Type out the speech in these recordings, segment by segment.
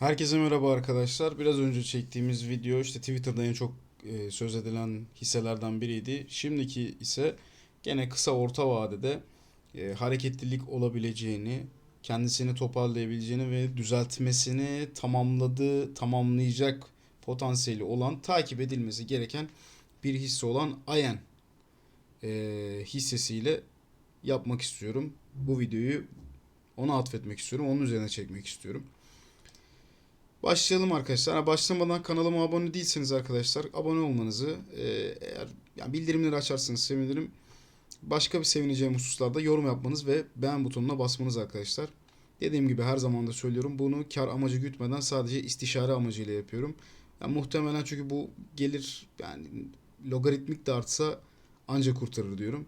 Herkese merhaba arkadaşlar. Biraz önce çektiğimiz video işte Twitter'da en çok e, söz edilen hisselerden biriydi. Şimdiki ise gene kısa orta vadede e, hareketlilik olabileceğini, kendisini toparlayabileceğini ve düzeltmesini tamamladığı, tamamlayacak potansiyeli olan, takip edilmesi gereken bir hisse olan Ayen e, hissesiyle yapmak istiyorum. Bu videoyu ona atfetmek istiyorum. Onun üzerine çekmek istiyorum. Başlayalım arkadaşlar. Başlamadan kanalıma abone değilseniz arkadaşlar abone olmanızı e, eğer yani bildirimleri açarsanız sevinirim. Başka bir sevineceğim hususlarda yorum yapmanız ve beğen butonuna basmanız arkadaşlar. Dediğim gibi her zaman da söylüyorum bunu kar amacı gütmeden sadece istişare amacıyla yapıyorum. Yani muhtemelen çünkü bu gelir yani logaritmik de artsa anca kurtarır diyorum.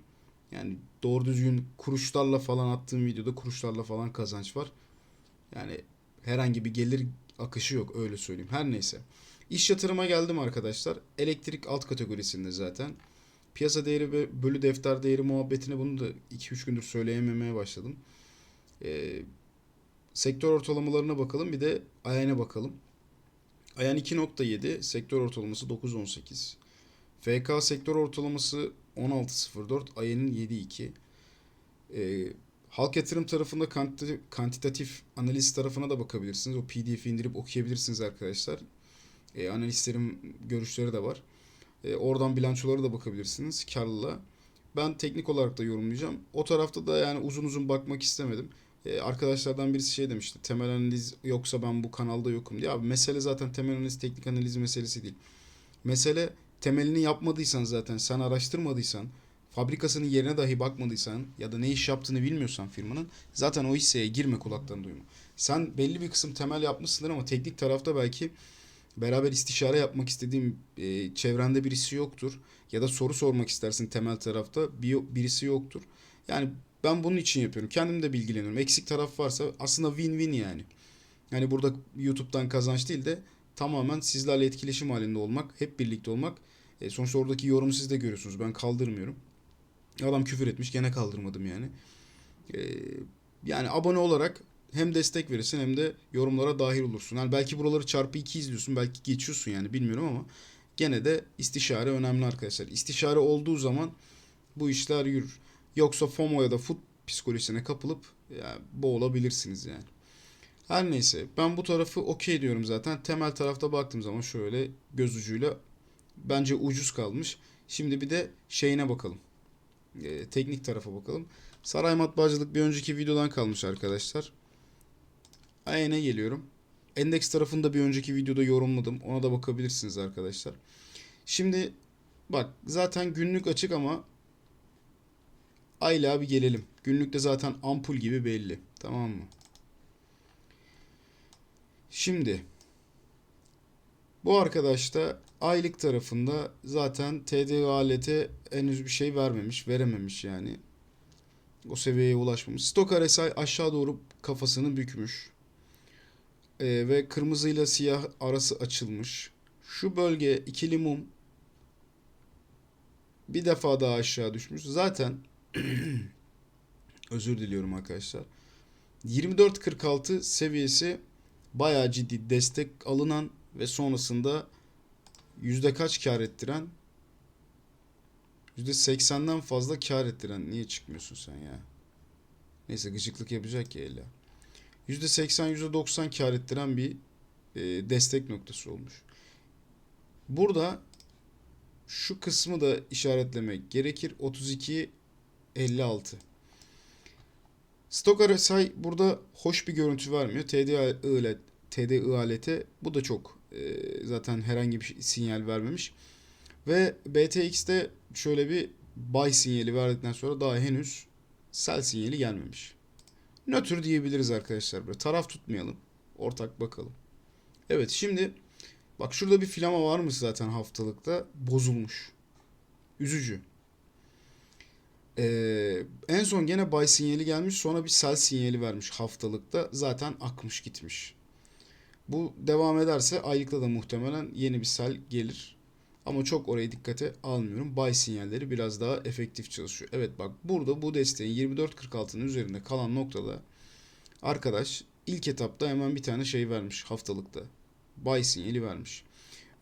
Yani doğru düzgün kuruşlarla falan attığım videoda kuruşlarla falan kazanç var. Yani herhangi bir gelir akışı yok öyle söyleyeyim. Her neyse. İş yatırıma geldim arkadaşlar. Elektrik alt kategorisinde zaten. Piyasa değeri ve bölü defter değeri muhabbetine bunu da 2-3 gündür söyleyememeye başladım. Ee, sektör ortalamalarına bakalım bir de AYAN'a bakalım. AYAN 2.7, sektör ortalaması 9.18. FK sektör ortalaması 16.04, AYAN'ın 7.2. Ee, Halk yatırım tarafında kanti- kantitatif analiz tarafına da bakabilirsiniz. O PDF'i indirip okuyabilirsiniz arkadaşlar. E, analistlerin görüşleri de var. E, oradan bilançolara da bakabilirsiniz karlılığa. Ben teknik olarak da yorumlayacağım. O tarafta da yani uzun uzun bakmak istemedim. E, arkadaşlardan birisi şey demişti. Temel analiz yoksa ben bu kanalda yokum diye. Abi mesele zaten temel analiz, teknik analiz meselesi değil. Mesele temelini yapmadıysan zaten, sen araştırmadıysan, fabrikasının yerine dahi bakmadıysan ya da ne iş yaptığını bilmiyorsan firmanın zaten o hisseye girme kulaktan duyma. Sen belli bir kısım temel yapmışsındır ama teknik tarafta belki beraber istişare yapmak istediğin e, çevrende birisi yoktur. Ya da soru sormak istersin temel tarafta bir, birisi yoktur. Yani ben bunun için yapıyorum. Kendim de bilgileniyorum. Eksik taraf varsa aslında win-win yani. Yani burada YouTube'dan kazanç değil de tamamen sizlerle etkileşim halinde olmak, hep birlikte olmak. E, sonuçta oradaki yorumu siz de görüyorsunuz. Ben kaldırmıyorum. Adam küfür etmiş gene kaldırmadım yani. Ee, yani abone olarak hem destek verirsin hem de yorumlara dahil olursun. Yani belki buraları çarpı 2 izliyorsun belki geçiyorsun yani bilmiyorum ama gene de istişare önemli arkadaşlar. İstişare olduğu zaman bu işler yürür. Yoksa FOMO ya da food psikolojisine kapılıp yani boğulabilirsiniz yani. Her neyse ben bu tarafı okey diyorum zaten. Temel tarafta baktığım zaman şöyle göz ucuyla bence ucuz kalmış. Şimdi bir de şeyine bakalım e, teknik tarafa bakalım. Saray matbaacılık bir önceki videodan kalmış arkadaşlar. AYN'e geliyorum. Endeks tarafında bir önceki videoda yorumladım. Ona da bakabilirsiniz arkadaşlar. Şimdi bak zaten günlük açık ama aylığa bir gelelim. Günlükte zaten ampul gibi belli. Tamam mı? Şimdi bu arkadaş da aylık tarafında zaten TDALT henüz bir şey vermemiş, verememiş yani. O seviyeye ulaşmamış. Stok RSI aşağı doğru kafasını bükmüş. Ee, ve kırmızıyla siyah arası açılmış. Şu bölge ikili mum bir defa daha aşağı düşmüş. Zaten özür diliyorum arkadaşlar. 24.46 seviyesi bayağı ciddi destek alınan ve sonrasında yüzde kaç kar ettiren? Yüzde seksenden fazla kar ettiren. Niye çıkmıyorsun sen ya? Neyse gıcıklık yapacak ya illa. Yüzde seksen, yüzde doksan kar ettiren bir e, destek noktası olmuş. Burada şu kısmı da işaretlemek gerekir. 32 56. Stok RSI burada hoş bir görüntü vermiyor. TDI TDI alete bu da çok zaten herhangi bir sinyal vermemiş. Ve BTX'te şöyle bir buy sinyali verdikten sonra daha henüz sell sinyali gelmemiş. Nötr diyebiliriz arkadaşlar. Böyle taraf tutmayalım. Ortak bakalım. Evet şimdi bak şurada bir filama varmış zaten haftalıkta. Bozulmuş. Üzücü. Ee, en son gene buy sinyali gelmiş sonra bir sell sinyali vermiş haftalıkta. Zaten akmış gitmiş. Bu devam ederse aylıkta da muhtemelen yeni bir sel gelir. Ama çok oraya dikkate almıyorum. Buy sinyalleri biraz daha efektif çalışıyor. Evet bak burada bu desteğin 24.46'nın üzerinde kalan noktada arkadaş ilk etapta hemen bir tane şey vermiş haftalıkta. Buy sinyali vermiş.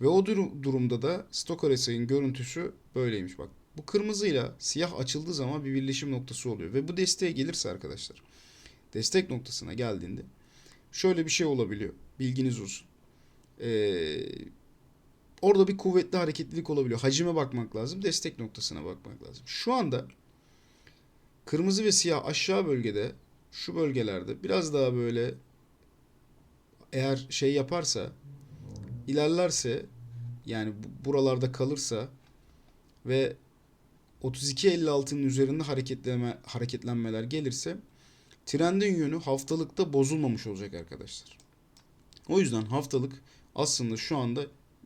Ve o dur- durumda da Stoch RSI'nin görüntüsü böyleymiş bak. Bu kırmızıyla siyah açıldığı zaman bir birleşim noktası oluyor. Ve bu desteğe gelirse arkadaşlar. Destek noktasına geldiğinde şöyle bir şey olabiliyor. Bilginiz olsun. Ee, orada bir kuvvetli hareketlilik olabiliyor. Hacime bakmak lazım. Destek noktasına bakmak lazım. Şu anda kırmızı ve siyah aşağı bölgede şu bölgelerde biraz daha böyle eğer şey yaparsa ilerlerse yani bu- buralarda kalırsa ve 32.56'nın üzerinde hareketleme, hareketlenmeler gelirse trendin yönü haftalıkta bozulmamış olacak arkadaşlar. O yüzden haftalık aslında şu anda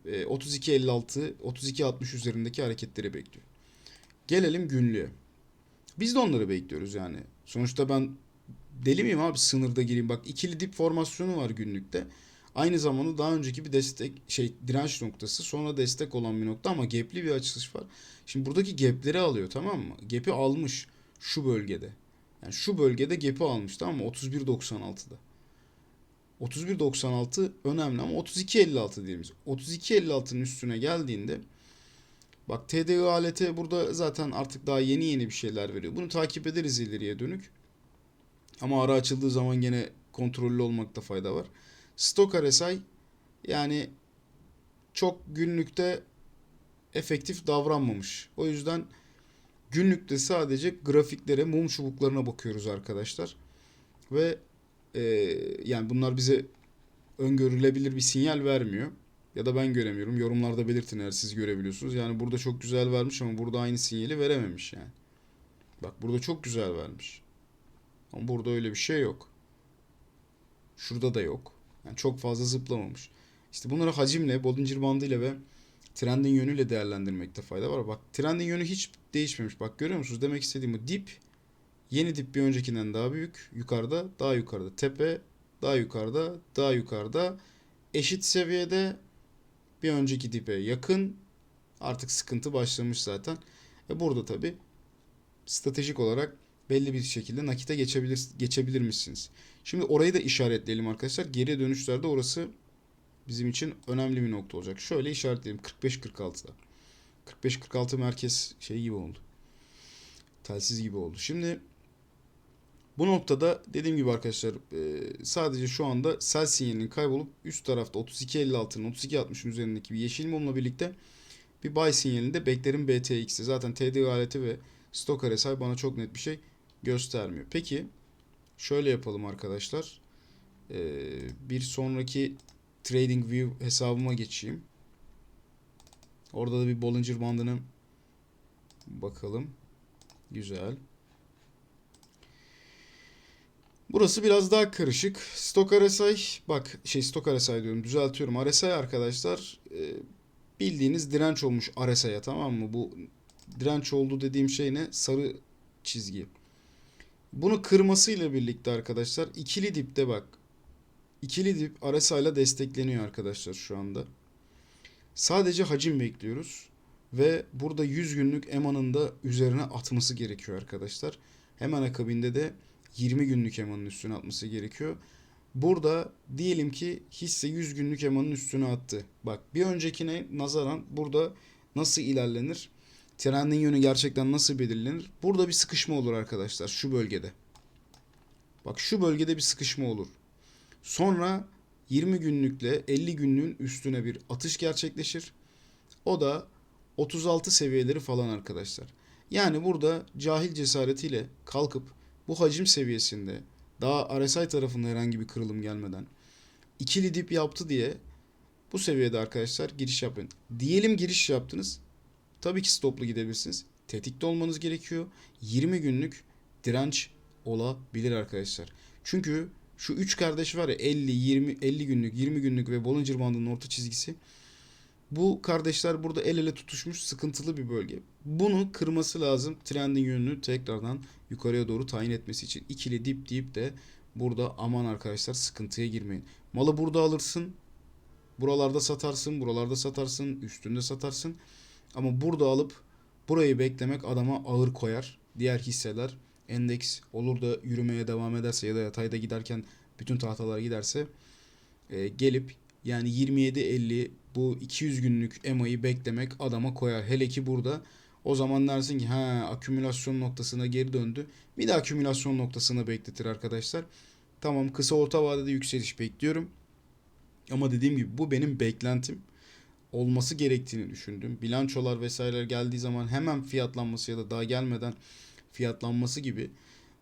e, 32.56 32.60 üzerindeki hareketleri bekliyor. Gelelim günlüğe. Biz de onları bekliyoruz yani. Sonuçta ben deli miyim abi sınırda gireyim. Bak ikili dip formasyonu var günlükte. Aynı zamanda daha önceki bir destek şey direnç noktası sonra destek olan bir nokta ama gap'li bir açılış var. Şimdi buradaki gap'leri alıyor tamam mı? Gap'i almış şu bölgede. Yani şu bölgede gap'i almış tamam mı? 31.96'da. 31.96 önemli ama 32.56 diyelim. 32.56'nın üstüne geldiğinde bak TDI aleti burada zaten artık daha yeni yeni bir şeyler veriyor. Bunu takip ederiz ileriye dönük. Ama ara açıldığı zaman gene kontrollü olmakta fayda var. Stock RSI yani çok günlükte efektif davranmamış. O yüzden günlükte sadece grafiklere, mum çubuklarına bakıyoruz arkadaşlar. Ve e, yani bunlar bize öngörülebilir bir sinyal vermiyor. Ya da ben göremiyorum. Yorumlarda belirtin eğer siz görebiliyorsunuz. Yani burada çok güzel vermiş ama burada aynı sinyali verememiş yani. Bak burada çok güzel vermiş. Ama burada öyle bir şey yok. Şurada da yok. Yani çok fazla zıplamamış. İşte bunları hacimle, Bollinger bandıyla ve trendin yönüyle değerlendirmekte fayda var. Bak trendin yönü hiç değişmemiş. Bak görüyor musunuz? Demek istediğim bu dip yeni dip bir öncekinden daha büyük. Yukarıda, daha yukarıda. Tepe daha yukarıda, daha yukarıda. Eşit seviyede bir önceki dipe yakın. Artık sıkıntı başlamış zaten. E burada tabi stratejik olarak belli bir şekilde nakite geçebilir geçebilir misiniz? Şimdi orayı da işaretleyelim arkadaşlar. Geri dönüşlerde orası bizim için önemli bir nokta olacak. Şöyle işaretleyelim 45-46'da. 45-46 merkez şey gibi oldu. Telsiz gibi oldu. Şimdi bu noktada dediğim gibi arkadaşlar e, sadece şu anda sell sinyalinin kaybolup üst tarafta 32.56'nın 32.60'ın üzerindeki bir yeşil mumla birlikte bir buy sinyalinde beklerim BTX'te. Zaten TD aleti ve Stock RSI bana çok net bir şey göstermiyor. Peki şöyle yapalım arkadaşlar. E, bir sonraki TradingView hesabıma geçeyim. Orada da bir Bollinger bandını bakalım. Güzel. Burası biraz daha karışık. Stock RSI bak şey Stock RSI diyorum düzeltiyorum. RSI arkadaşlar e, bildiğiniz direnç olmuş RSI'ye tamam mı? Bu direnç oldu dediğim şey ne? Sarı çizgi. Bunu kırmasıyla birlikte arkadaşlar ikili dipte bak. İkili dip ile destekleniyor arkadaşlar şu anda. Sadece hacim bekliyoruz. Ve burada 100 günlük EMA'nın da üzerine atması gerekiyor arkadaşlar. Hemen akabinde de 20 günlük EMA'nın üstüne atması gerekiyor. Burada diyelim ki hisse 100 günlük EMA'nın üstüne attı. Bak bir öncekine nazaran burada nasıl ilerlenir? Trendin yönü gerçekten nasıl belirlenir? Burada bir sıkışma olur arkadaşlar şu bölgede. Bak şu bölgede bir sıkışma olur. Sonra 20 günlükle 50 günlüğün üstüne bir atış gerçekleşir. O da 36 seviyeleri falan arkadaşlar. Yani burada cahil cesaretiyle kalkıp bu hacim seviyesinde daha RSI tarafında herhangi bir kırılım gelmeden ikili dip yaptı diye bu seviyede arkadaşlar giriş yapın. Diyelim giriş yaptınız. Tabii ki stoplu gidebilirsiniz. Tetikte olmanız gerekiyor. 20 günlük direnç olabilir arkadaşlar. Çünkü şu 3 kardeş var ya 50, 20, 50 günlük, 20 günlük ve Bollinger bandının orta çizgisi. Bu kardeşler burada el ele tutuşmuş sıkıntılı bir bölge. Bunu kırması lazım. Trendin yönünü tekrardan yukarıya doğru tayin etmesi için. ikili dip deyip de burada aman arkadaşlar sıkıntıya girmeyin. Malı burada alırsın. Buralarda satarsın, buralarda satarsın, üstünde satarsın. Ama burada alıp burayı beklemek adama ağır koyar. Diğer hisseler endeks olur da yürümeye devam ederse ya da yatayda giderken bütün tahtalar giderse e, gelip yani 27-50 bu 200 günlük EMA'yı beklemek adama koyar. Hele ki burada o zaman dersin ki ha akümülasyon noktasına geri döndü. Bir de akümülasyon noktasına bekletir arkadaşlar. Tamam kısa orta vadede yükseliş bekliyorum. Ama dediğim gibi bu benim beklentim. Olması gerektiğini düşündüm. Bilançolar vesaireler geldiği zaman hemen fiyatlanması ya da daha gelmeden fiyatlanması gibi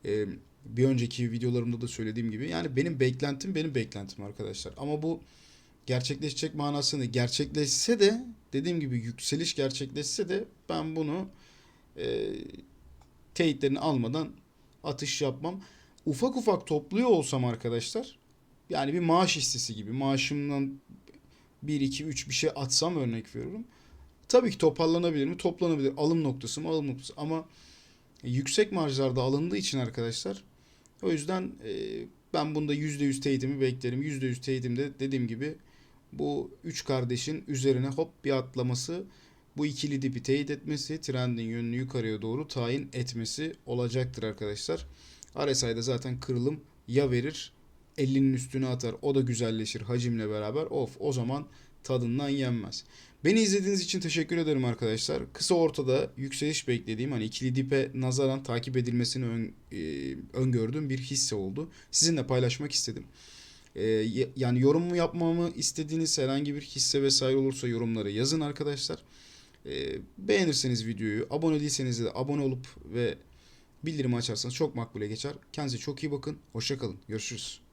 e, bir önceki videolarımda da söylediğim gibi yani benim beklentim benim beklentim arkadaşlar. Ama bu gerçekleşecek manasını gerçekleşse de dediğim gibi yükseliş gerçekleşse de ben bunu e, teyitlerini almadan atış yapmam. Ufak ufak topluyor olsam arkadaşlar yani bir maaş hissesi gibi maaşımdan 1 2 3 bir şey atsam örnek veriyorum. Tabii ki toparlanabilir mi? Toplanabilir. Alım noktası mı? Alım noktası. Ama yüksek marjlarda alındığı için arkadaşlar o yüzden e, ben bunda %100 teyitimi beklerim. %100 teyitimde dediğim gibi bu üç kardeşin üzerine hop bir atlaması, bu ikili dipi teyit etmesi, trendin yönünü yukarıya doğru tayin etmesi olacaktır arkadaşlar. RSI'da zaten kırılım ya verir 50'nin üstüne atar o da güzelleşir hacimle beraber of o zaman tadından yenmez. Beni izlediğiniz için teşekkür ederim arkadaşlar. Kısa ortada yükseliş beklediğim hani ikili dipe nazaran takip edilmesini ön, e, öngördüğüm bir hisse oldu. Sizinle paylaşmak istedim. E, yani yorum yapmamı istediğiniz herhangi bir hisse vesaire olursa yorumlara yazın arkadaşlar. E, beğenirseniz videoyu, abone değilseniz de abone olup ve bildirimi açarsanız çok makbule geçer. Kendinize çok iyi bakın. Hoşçakalın. Görüşürüz.